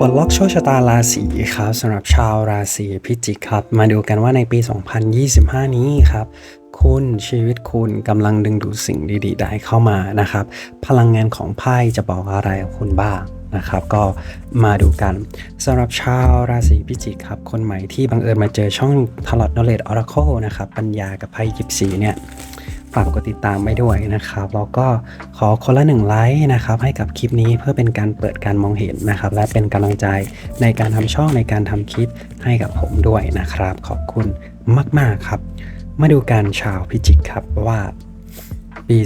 ปลดล็อกโชคชะตาราศีครับสำหรับชาวราศีพิจิกครับ มาดูกันว่าในปี 2025 นี้ครับคุณชีวิตคุณกำลังดึงดูดสิ่งดีๆ ได้เข้ามานะครับ พลังงานของไพ่จะบอกอะไรกับคุณบ้างนะครับ ก็มาดูกันสำหรับชาวราศีพิจิกครับ คนใหม่ที่บังเอิญมาเจอช่อง Tarot Knowledge Oracle นะครับ ปัญญากับไพ่ยิปซีเนี่ย ฝากกดติดตามไว้ด้วยนะครับแล้วก็ขอคนละหนึ่งไลค์นะครับให้กับคลิปนี้เพื่อเป็นการเปิดการมองเห็นนะครับ และเป็นกำลังใจในการทำช่องในการทำคลิปให้กับผมด้วยนะครับ ขอบคุณมาก ๆ ครับ มาดูการชาวพิจิกครับว่าปี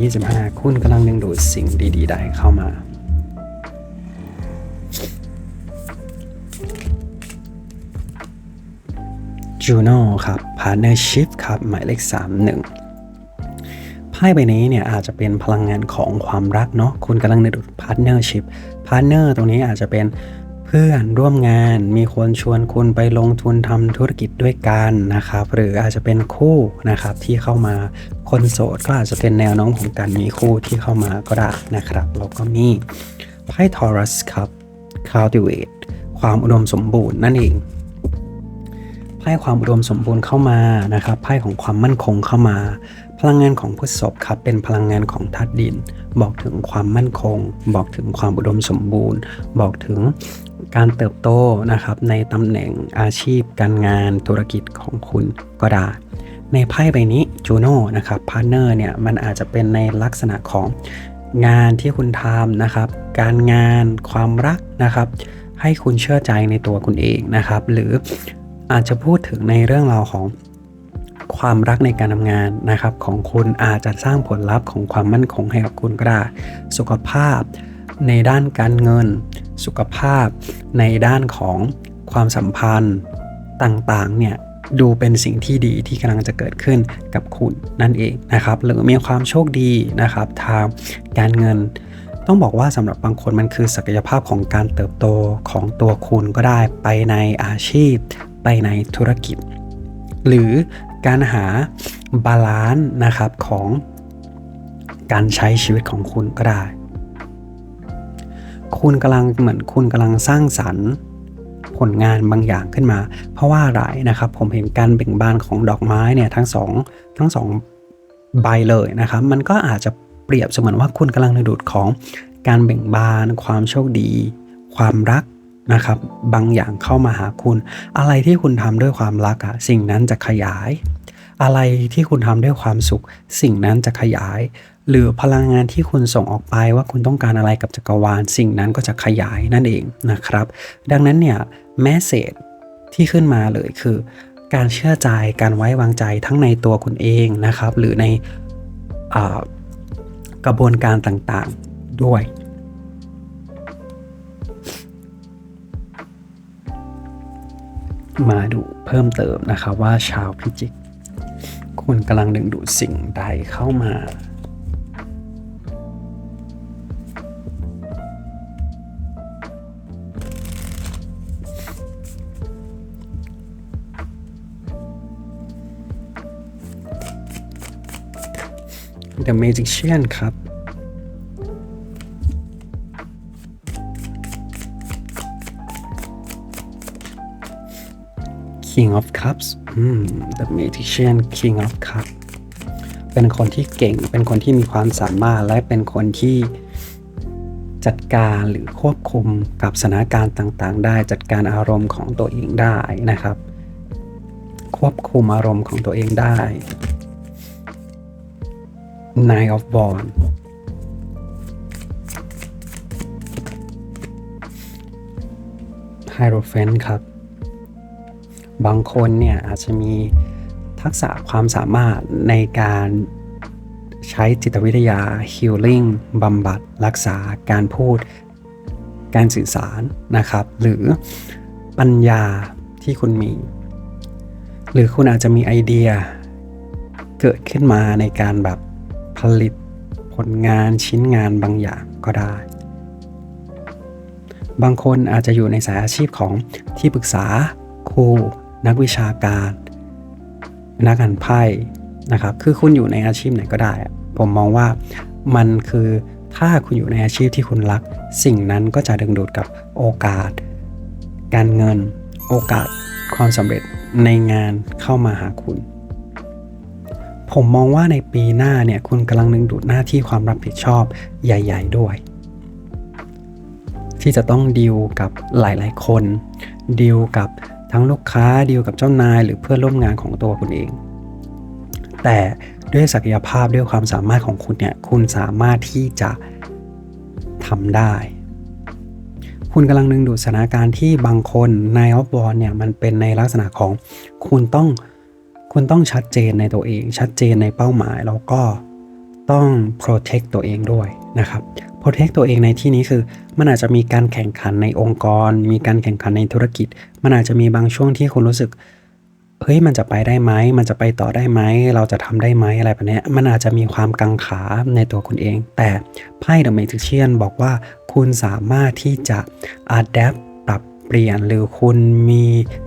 2025 คุณกำลังดึงดูดสิ่งดีๆ ได้เข้ามา จูโน่ครับ Partnership ครับ หมายเลข 31 พ่ใบนี้เนี่ยอาจจะเป็นพลังงานของความรักเนาะคุณกำลังในดูพาร์ทเนอร์ชิพพาร์ทเนอร์ตรงนี้อาจจะเป็นเพื่อนร่วมงานมีคนชวนคุณไปลงทุนทำธุรกิจด้วยกันนะครับ หรืออาจจะเป็นคู่นะครับที่เข้ามาคนโสดก็อาจจะเป็นแนวน้มของการมีคู่ที่เข้ามาก็ได้นะครับแล้วก็มีไพ่ทอรัสครับ cultivate ความอุดมสมบูรณ์นั่นเองไพ่ความอุดมสมบูรณ์เข้ามานะครับไพ่ของความมั่นคงเข้ามา พลังงานของพฤษภครับเป็นพลังงานของธาตุดิน บอกถึงความมั่นคง บอกถึงความอุดมสมบูรณ์ บอกถึงการเติบโตนะครับในตำแหน่งอาชีพ การงานธุรกิจของคุณก็ได้ในไพ่ใบนี้จูโน่นะครับพาร์เนอร์เนี่ยมันอาจจะเป็นในลักษณะของงานที่คุณทำนะครับ การงานความรักนะครับ ให้คุณเชื่อใจในตัวคุณเองนะครับ หรืออาจจะพูดถึงในเรื่องราวของ ความรักในการทำงานนะครับของคุณอาจจะสร้างผลลัพธ์ของความมั่นคงให้กับคุณก็ได้ สุขภาพในด้านการเงิน สุขภาพในด้านของความสัมพันธ์ต่างๆเนี่ยดูเป็นสิ่งที่ดีที่กำลังจะเกิดขึ้นกับคุณนั่นเองนะครับหรือมีความโชคดีนะครับทางการเงิน ต้องบอกว่าสำหรับบางคนมันคือศักยภาพของการเติบโตของตัวคุณก็ได้ไปในอาชีพ ไปในธุรกิจ หรือ การหาบาลานซ์นะครับของการใช้ชีวิตของคุณก็ได้ คุณกำลังเหมือนคุณกำลังสร้างสรรค์ผลงานบางอย่างขึ้นมา เพราะว่าอะไรนะครับ ผมเห็นการเบ่งบานของดอกไม้เนี่ยทั้งสองทั้งสองใบเลยนะครับ มันก็อาจจะเปรียบเสมือนว่าคุณกำลังในดูดของการเบ่งบาน ความโชคดี ความรัก นะครับ บางอย่างเข้ามาหาคุณ อะไรที่คุณทำด้วยความรักอะสิ่งนั้นจะขยาย อะไรที่คุณทำด้วยความสุข สิ่งนั้นจะขยาย หรือพลังงานที่คุณส่งออกไปว่าคุณต้องการอะไรกับจักรวาล สิ่งนั้นก็จะขยายนั่นเองนะครับ ดังนั้นเนี่ยแมสเซจที่ขึ้นมาเลยคือ การเชื่อใจการไว้วางใจทั้งในตัวคุณเองนะครับ หรือในอกระบวนการต่างๆด้วย มาดูเพิ่มเติมนะครับว่าชาวพิจิก คุณกำลังดึงดูดสิ่งใดเข้ามา The Magician ครับ King of Cups อืม The Magician King of Cups เป็นคนที่เก่ง เป็นคนที่มีความสามารถ และเป็นคนที่จัดการหรือควบคุมกับสถานการณ์ต่างๆ ได้ จัดการอารมณ์ของตัวเองได้นะครับ ควบคุมอารมณ์ของตัวเองได้ Nine of Wands Hierophant ครับ บางคนเนี่ยอาจจะมีทักษะความสามารถในการใช้จิตวิทยา healing บำบัด รักษาการพูด การสื่อสารนะครับ หรือปัญญาที่คุณมี หรือคุณอาจจะมีไอเดียเกิดขึ้นมาในการแบบผลิตผลงานชิ้นงานบางอย่างก็ได้ บางคนอาจจะอยู่ในสายอาชีพของที่ปรึกษาครู นักวิชาการ นักอ่านไพ่นะครับ คือคุณอยู่ในอาชีพไหนก็ได้ ผมมองว่ามันคือถ้าคุณอยู่ในอาชีพที่คุณรัก สิ่งนั้นก็จะดึงดูดกับโอกาส การเงิน โอกาส ความสำเร็จในงานเข้ามาหาคุณ ผมมองว่าในปีหน้าเนี่ยคุณกำลังดึงดูดหน้าที่ความรับผิดชอบใหญ่ ๆ ด้วย ที่จะต้องดีลกับหลาย ๆ คนดีลกับ ทั้งลูกค้าดีลกับเจ้านาย หรือเพื่อนร่วมงานของตัวคุณเอง แต่ด้วยศักยภาพด้วยความสามารถของคุณเนี่ยคุณสามารถที่จะทำได้ คุณกำลังดึงดูสถานการณ์ที่บางคนในออฟบอลเนี่ยมันเป็นในลักษณะของคุณต้องคุณต้องชัดเจนในตัวเอง ชัดเจนในเป้าหมายแล้วก็ต้อง protect ตัวเองด้วยนะครับ protect ตัวเองในที่นี้คือ มันอาจจะมีการแข่งขันในองค์กร มีการแข่งขันในธุรกิจ มันอาจจะมีบางช่วงที่คุณรู้สึกเฮ้ยมันจะไปได้ไหม มันจะไปต่อได้ไหม เราจะทำได้ไหมอะไรแบบนี้มันอาจจะมีความกังขาในตัวคุณเอง แต่ไพ่เดอะเมจิเชียนบอกว่าคุณสามารถที่จะ adapt ปรับเปลี่ยน หรือคุณมี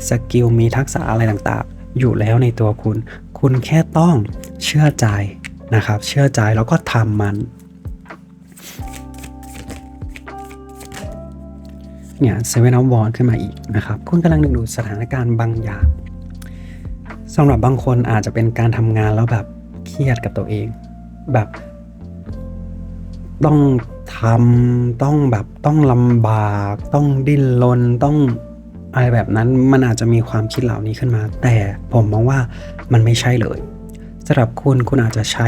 สกิลมีทักษะอะไรต่างๆ อยู่แล้วในตัวคุณ คุณแค่ต้องเชื่อใจนะครับ เชื่อใจแล้วก็ทำมัน เนี่ยเซเว่นออฟวอนขึ้นมาอีกนะครับ คุณกำลังดึงดูดสถานการณ์บางอย่างสำหรับบางคนอาจจะเป็นการทำงานแล้วแบบเครียดกับตัวเอง แบบ ต้องทำต้องแบบต้องลำบาก ต้องดิ้นรนต้องอะไรแบบนั้นมันอาจจะมีความคิดเหล่านี้ขึ้นมา แต่ผมมองว่ามันไม่ใช่เลยสำหรับคุณคุณอาจจะใช้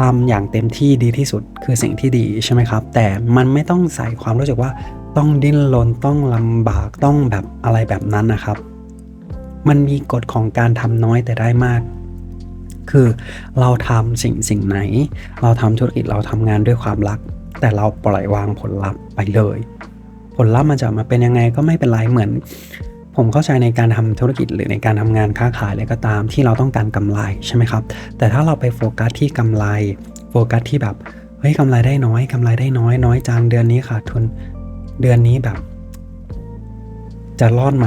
ทำอย่างเต็มที่ดีที่สุดคือสิ่งที่ดีใช่ไหมครับ แต่มันไม่ต้องใส่ความรู้สึกว่าต้องดิ้นรนต้องลำบากต้องแบบอะไรแบบนั้นนะครับ มันมีกฎของการทำน้อยแต่ได้มาก คือเราทำสิ่งสิ่งไหน เราทำธุรกิจเราทำงานด้วยความรัก แต่เราปล่อยวางผลลัพธ์ไปเลย ผลลัพธ์มันจะมาเป็นยังไงก็ไม่เป็นไรเหมือน ผมเข้าใจในการทำธุรกิจหรือในการทำงานค้าขายอะไรก็ตามที่เราต้องการกำไรใช่ไหมครับ แต่ถ้าเราไปโฟกัสที่กำไร โฟกัสที่แบบเฮ้ยกำไรได้น้อยกำไรได้น้อยน้อยจังเดือนนี้ขาดทุนเดือนนี้แบบ จะรอดไหม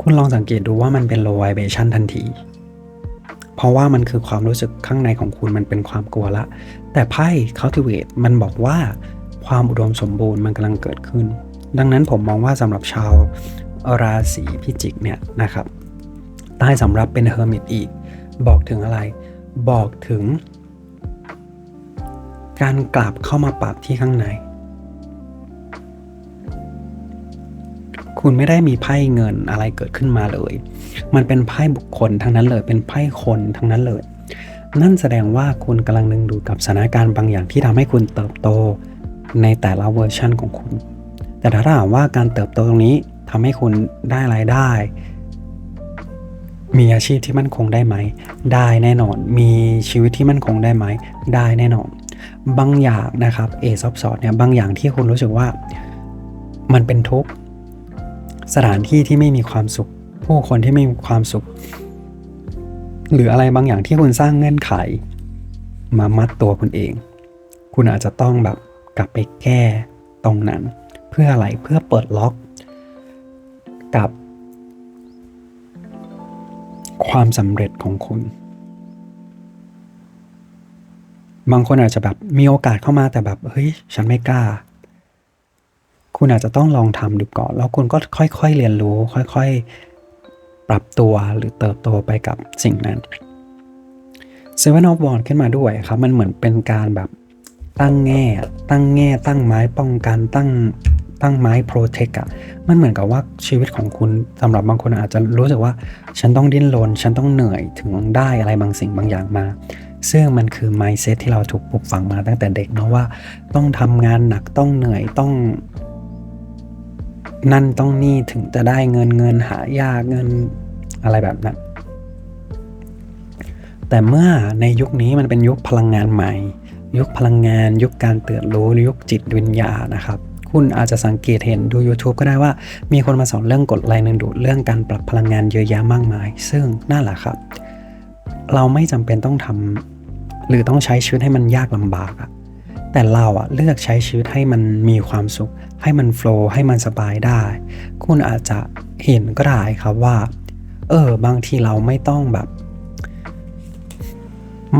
คุณลองสังเกตดูว่ามันเป็น low vibration ทันที เพราะว่ามันคือความรู้สึกข้างในของคุณมันเป็นความกลัวละ แต่ไพ่ cultivate มันบอกว่าความอุดมสมบูรณ์มันกำลังเกิดขึ้น ดังนั้นผมมองว่าสำหรับชาว ราศีพิจิกเนี่ยนะครับใต้สำรับเป็นเฮอร์มิตอีก บอกถึงอะไร บอกถึง การกลับเข้ามาปรับที่ข้างใน คุณไม่ได้มีไพ่เงินอะไรเกิดขึ้นมาเลย มันเป็นไพ่บุคคลทั้งนั้นเลย เป็นไพ่คนทั้งนั้นเลย นั่นแสดงว่าคุณกำลังดึงดูดกับสถานการณ์บางอย่างที่ทำให้คุณเติบโตในแต่ละเวอร์ชันของคุณ แต่ถ้าถามว่าการเติบโตตรงนี้ ทำให้คุณได้รายได้ มีอาชีพที่มั่นคงได้ไหม ได้แน่นอน มีชีวิตที่มั่นคงได้ไหม ได้แน่นอน บางอย่างนะครับเอซอฟสอดเนี่ยบางอย่างที่คุณรู้สึกว่ามันเป็นทุกข์สถานที่ที่ไม่มีความสุข ผู้คนที่ไม่มีความสุข หรืออะไรบางอย่างที่คุณสร้างเงื่อนไข มามัดตัวคุณเอง คุณอาจจะต้องแบบกลับไปแก้ตรงนั้น เพื่ออะไรเพื่อเปิดล็อก กับ ความสำเร็จของคุณ บางคนอาจจะแบบมีโอกาสเข้ามาแต่แบบเฮ้ยฉันไม่กล้า คุณอาจจะต้องลองทำดูก่อน แล้วคุณก็ค่อยๆเรียนรู้ ค่อยๆ ปรับตัวหรือเติบโตไปกับสิ่งนั้นเซเว่นออฟวอนขึ้นมาด้วยครับ มันเหมือนเป็นการแบบตั้งแง่ ตั้งแง่ ตั้งไม้ป้องกันตั้ง ตั้งไม้โปรเทคอะมันเหมือนกับว่าชีวิตของคุณสำหรับบางคนอาจจะรู้สึกว่า ฉันต้องดิ้นรนฉันต้องเหนื่อยถึงได้อะไรบางสิ่งบางอย่างมา ซึ่งมันคือ mindset ที่เราถูกปลูกฝังมาตั้งแต่เด็กเนาะว่าต้องทำงานหนักต้องเหนื่อยต้อง นั่นต้องนี่ถึงจะได้เงินเงินหายากเงินอะไรแบบนั้นแต่เมื่อในยุคนี้มันเป็นยุคพลังงานใหม่ ยุคพลังงาน ยุคการเตื่นรู้ยุคจิตวิญญาณนะครับ คุณอาจจะสังเกตเห็นดู YouTube ก็ได้ว่า มีคนมาสอนเรื่องกฎแรงดึงดูดเรื่องการปรับพลังงานเยอะแยะมากมาย ซึ่งนั่นแหละครับ เราไม่จำเป็นต้องทำหรือต้องใช้ชีวิตให้มันยากลำบากอะแต่เราอะเลือกใช้ชีวิตให้มันมีความสุข ให้มันโฟล์ให้มันสบายได้ คุณอาจจะเห็นก็ได้ครับว่า เออบางทีเราไม่ต้องแบบ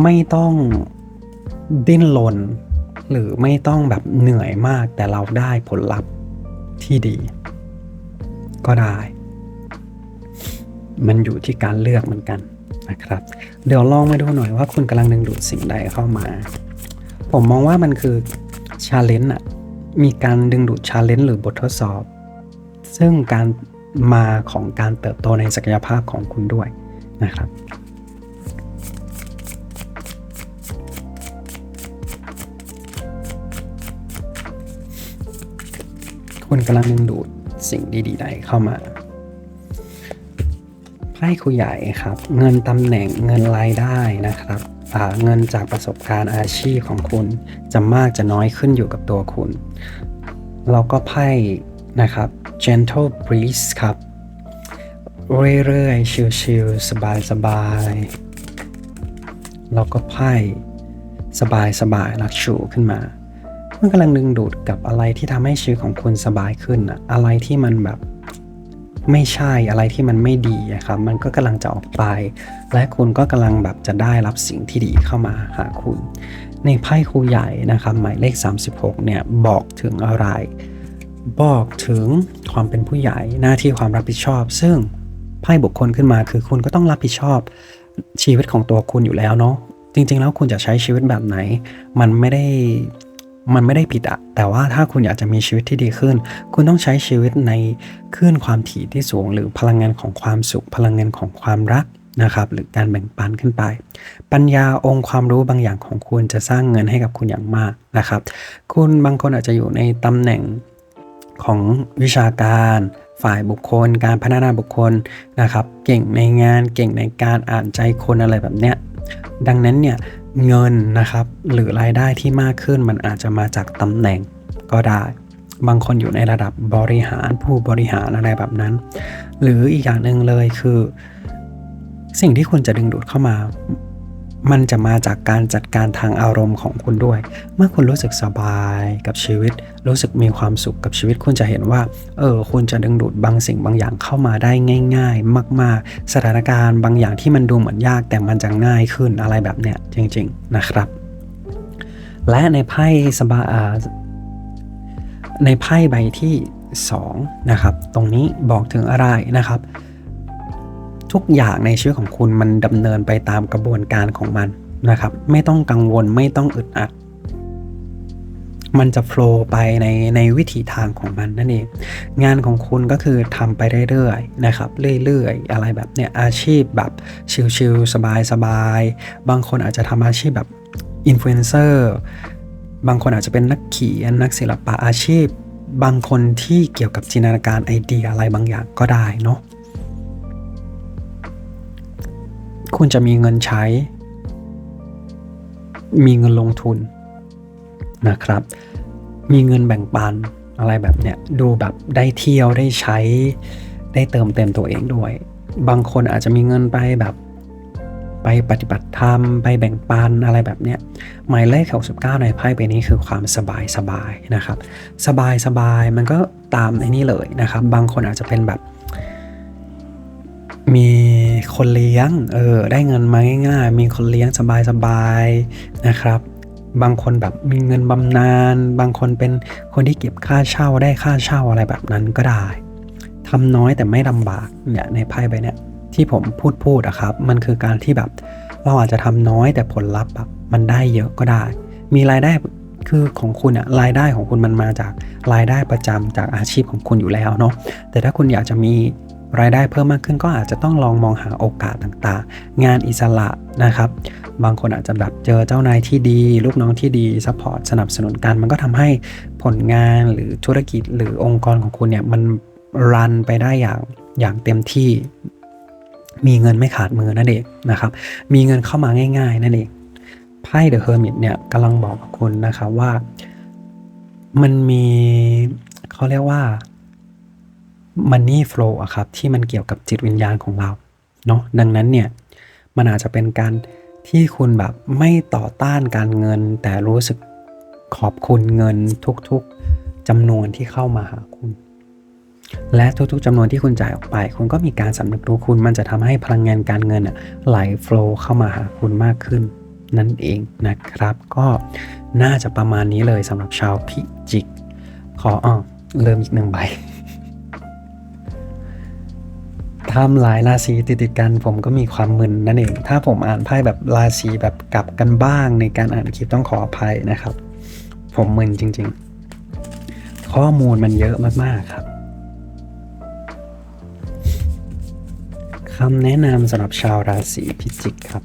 ไม่ต้องดิ้นรน หรือไม่ต้องแบบเหนื่อยมากแต่เราได้ผลลัพธ์ที่ดี ก็ได้ มันอยู่ที่การเลือกเหมือนกันนะครับ เดี๋ยวลองมาดูหน่อยว่าคุณกำลังดึงดูดสิ่งใดเข้ามา ผมมองว่ามันคือชาเลนจ์อะมีการดึงดูดชาเลนจ์หรือบททดสอบ ซึ่งการมาของการเติบโตในศักยภาพของคุณด้วยนะครับ คุณกำลังดึงดูดสิ่งดีๆใดเข้ามาไพ่ครูใหญ่ครับ เงินตำแหน่งเงินรายได้นะครับเงินจากประสบการณ์อาชีพของคุณจะมากจะน้อยขึ้นอยู่กับตัวคุณ เราก็ไพ่นะครับ gentle breeze ครับ เรื่อยๆ ชิลๆ สบายๆแล้วก็ไพ่สบายๆลักชูขึ้นมา มันกำลังดึงดูดกับอะไรที่ทำให้ชีวิตของคุณสบายขึ้นอะอะไรที่มันแบบไม่ใช่อะไรที่มันไม่ดีครับ มันก็กำลังจะออกไป และคุณก็กำลังแบบจะได้รับสิ่งที่ดีเข้ามาหาคุณ ในไพ่ครูใหญ่นะครับหมายเลข 36 เนี่ยบอกถึงอะไร บอกถึงความเป็นผู้ใหญ่หน้าที่ความรับผิดชอบ ซึ่งไพ่บุคคลขึ้นมาคือคุณก็ต้องรับผิดชอบชีวิตของตัวคุณอยู่แล้วเนาะจริงๆแล้วคุณจะใช้ชีวิตแบบไหน มันไม่ได้ มันไม่ได้ผิดอะแต่ว่าถ้าคุณอยากจะมีชีวิตที่ดีขึ้น คุณต้องใช้ชีวิตในคลื่นความถี่ที่สูง หรือพลังงานของความสุข พลังงานของความรักนะครับ หรือการแบ่งปันขึ้นไป ปัญญาองค์ความรู้บางอย่างของคุณจะสร้างเงินให้กับคุณอย่างมากนะครับ คุณบางคนอาจจะอยู่ในตำแหน่งของวิชาการฝ่ายบุคคล การพัฒนาบุคคลนะครับ เก่งในงานเก่งในการอ่านใจคนอะไรแบบเนี้ยดังนั้นเนี่ย เงินนะครับ หรือรายได้ที่มากขึ้นมันอาจจะมาจากตำแหน่งก็ได้ บางคนอยู่ในระดับบริหารผู้บริหารอะไรแบบนั้น หรืออีกอย่างหนึ่งเลยคือ สิ่งที่คุณจะดึงดูดเข้ามา มันจะมาจากการจัดการทางอารมณ์ของคุณด้วย เมื่อคุณรู้สึกสบายกับชีวิต รู้สึกมีความสุขกับชีวิต คุณจะเห็นว่า เออ คุณจะดึงดูดบางสิ่งบางอย่างเข้ามาได้ง่าย ๆ มาก ๆ สถานการณ์บางอย่างที่มันดูเหมือนยากแต่มันจะง่ายขึ้นอะไรแบบเนี้ยจริง ๆ นะครับ และในไพ่สบาในไพ่ใบที่2นะครับ ตรงนี้บอกถึงอะไรนะครับ ทุกอย่างในชีวิตของคุณมันดำเนินไปตามกระบวนการของมันนะครับ ไม่ต้องกังวลไม่ต้องอึดอัด มันจะโฟล์ไปในในวิถีทางของมันนั่นเอง งานของคุณก็คือทำไปเรื่อยๆนะครับ เรื่อยๆ อะไรแบบเนี้ยอาชีพแบบชิลๆสบายๆ บางคนอาจจะทำอาชีพแบบอินฟลูเอนเซอร์บางคนอาจจะเป็นนักเขียนนักศิลปะอาชีพ บางคนที่เกี่ยวกับจินตนาการไอเดียอะไรบางอย่างก็ได้เนาะ คุณจะมีเงินใช้ มีเงินลงทุนนะครับ มีเงินแบ่งปันอะไรแบบเนี้ยดูแบบได้เที่ยวได้ใช้ ได้เติมเต็มตัวเองด้วย บางคนอาจจะมีเงินไปแบบไปปฏิบัติธรรม ไปแบ่งปันอะไรแบบเนี้ยหมายเลข69ในไพ่ใบนี้คือความสบายสบายนะครับ สบายสบายมันก็ตามในนี้เลยนะครับ บางคนอาจจะเป็นแบบ มี คนเลี้ยง เออ ได้เงินมาง่ายๆ มีคนเลี้ยงสบายๆนะครับ บางคนแบบมีเงินบำนาญ บางคนเป็นคนที่เก็บค่าเช่าได้ค่าเช่าอะไรแบบนั้นก็ได้ทำน้อยแต่ไม่ลำบากเนี่ยในไพ่ใบเนี้ยที่ผมพูดพูดอะครับ มันคือการที่แบบเราอาจจะทำน้อยแต่ผลลัพธ์แบบมันได้เยอะก็ได้ มีรายได้คือของคุณอะรายได้ของคุณมันมาจากรายได้ประจำจากอาชีพของคุณอยู่แล้วเนาะแต่ถ้าคุณอยากจะมี รายได้เพิ่มมากขึ้นก็อาจจะต้องลองมองหาโอกาสต่างๆ งานอิสระนะครับ บางคนอาจจะแบบเจอเจ้านายที่ดี ลูกน้องที่ดีซัพพอร์ตสนับสนุนกัน มันก็ทำให้ผลงานหรือธุรกิจหรือองค์กรของคุณเนี่ยมันรันไปได้อย่างอย่างเต็มที่ มีเงินไม่ขาดมือนั่นเองนะครับ มีเงินเข้ามาง่าย ๆ นั่นเองไพ่เดอะเฮอร์มิตเนี่ยกำลังบอกกับคุณนะครับว่า มันมีเขาเรียกว่า Money Flow อะครับที่มันเกี่ยวกับจิตวิญญาณของเราเนาะดังนั้นเนี่ยมันอาจจะเป็นการที่คุณแบบไม่ต่อต้านการเงิน แต่รู้สึกขอบคุณเงินทุกๆจำนวนที่เข้ามาหาคุณ และทุกๆจำนวนที่คุณจ่ายออกไป คุณก็มีการสำนึกรู้คุณมันจะทำให้พลังงานการเงินไหลโฟล์เข้ามาหาคุณมากขึ้น นั่นเองนะครับ ก็น่าจะประมาณนี้เลยสำหรับชาวพิจิก ขออ้อเริ่มอีกหนึ่งใบ ทำหลายราศีติดติดกัน ผมก็มีความมึนนั่นเอง ถ้าผมอ่านไพ่แบบราศีแบบกลับกันบ้างในการอ่านคลิปต้องขออภัยนะครับ ผมมึนจริง ๆ ข้อมูลมันเยอะมากๆครับคำแนะนำสำหรับชาวราศีพิจิกครับ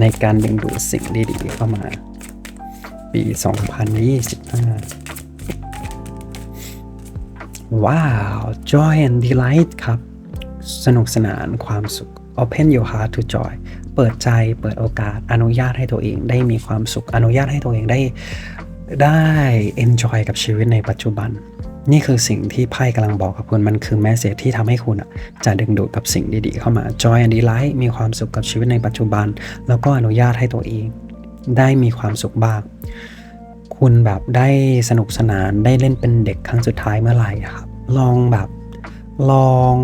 ในการดึงดูดสิ่งดี ๆ เข้ามา ปี 2025 ว้าว joy and delight ครับ สนุกสนานความสุข open your heart to joy เปิดใจเปิดโอกาสอนุญาตให้ตัวเองได้มีความสุข อนุญาตให้ตัวเองได้ได้ enjoy กับชีวิตในปัจจุบัน นี่คือสิ่งที่ไพ่กำลังบอกกับคุณมันคือแมสเซจที่ทำให้คุณอะจะดึงดูดกับสิ่งดีๆเข้ามา joy and delight มีความสุขกับชีวิตในปัจจุบัน แล้วก็อนุญาตให้ตัวเอง ได้มีความสุขบ้างคุณแบบได้สนุกสนานได้เล่นเป็นเด็กครั้งสุดท้ายเมื่อไหร่ครับ ลองแบบลอง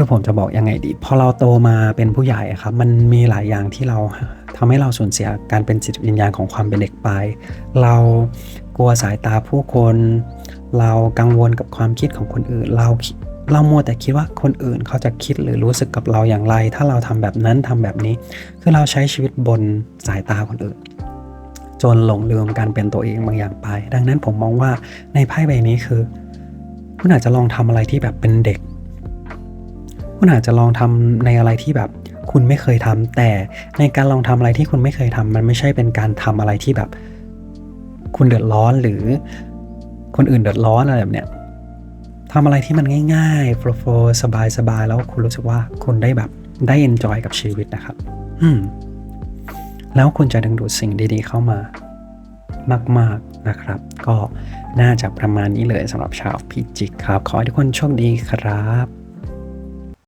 คือผมจะบอกยังไงดี พอเราโตมาเป็นผู้ใหญ่ครับ มันมีหลายอย่างที่เราทำให้เราสูญเสียการเป็นจิตวิญญาณของความเป็นเด็กไป เรากลัวสายตาผู้คน เรากังวลกับความคิดของคนอื่น เราเรามัวแต่คิดว่าคนอื่นเขาจะคิดหรือรู้สึกกับเราอย่างไร ถ้าเราทำแบบนั้นทำแบบนี้ คือเราใช้ชีวิตบนสายตาคนอื่น จนหลงลืมการเป็นตัวเองบางอย่างไป ดังนั้นผมมองว่าในไพ่ใบนี้คือ คุณอาจจะลองทำอะไรที่แบบเป็นเด็ก คุณอาจจะลองทำในอะไรที่แบบคุณไม่เคยทำแต่ในการลองทำอะไรที่คุณไม่เคยทำมันไม่ใช่เป็นการทำอะไรที่แบบ คุณเดือดร้อนหรือคนอื่นเดือดร้อนอะไรแบบเนี้ยทำอะไรที่มันง่ายๆโฟล์โฟสบายสบายๆแล้วคุณรู้สึกว่าคุณได้แบบได้เอนจอยกับชีวิตนะครับ อืม แล้วคุณจะดึงดูดสิ่งดีๆเข้ามามาก ๆนะครับ ก็น่าจะประมาณนี้เลยสำหรับชาวพิจิกครับ ขอให้ทุกคนโชคดีครับ